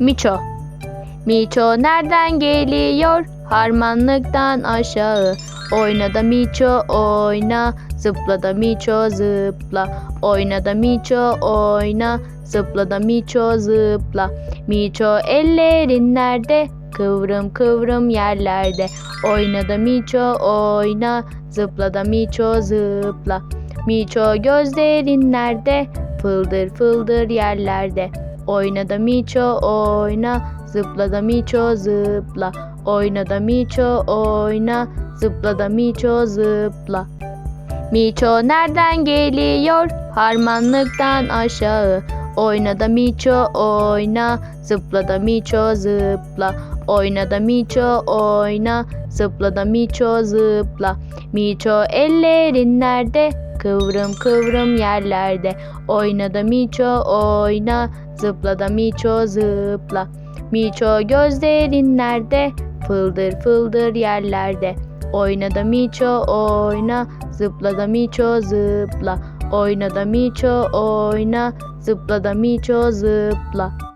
Miço Miço nereden geliyor? Harmanlıktan aşağı. Oyna da Miço oyna. Zıpla da Miço zıpla. Oyna da Miço oyna. Zıpla da Miço zıpla. Miço ellerin nerede? Kıvrım kıvrım yerlerde. Oyna da Miço oyna. Zıpla da Miço zıpla. Miço gözlerin nerede? Fıldır fıldır yerlerde. Oyna da Miço oyna. Zıpla da Miço zıpla. Oyna da Miço oyna. Zıpla da Miço zıpla. Miço nereden geliyor? Harmanlıktan aşağı. Oyna da Miço oyna. Zıpla da Miço zıpla. Oyna da Miço oyna. Zıpla da Miço zıpla. Miço ellerin nerede? Kıvrım kıvrım yerlerde. Oyna da Miço oyna. Zıpla da Miço zıpla. Miço gözlerin nerede? Fıldır fıldır yerlerde. Oyna da Miço oyna. Zıpla da Miço zıpla. Oyna da Miço oyna. Zıpla da Miço zıpla.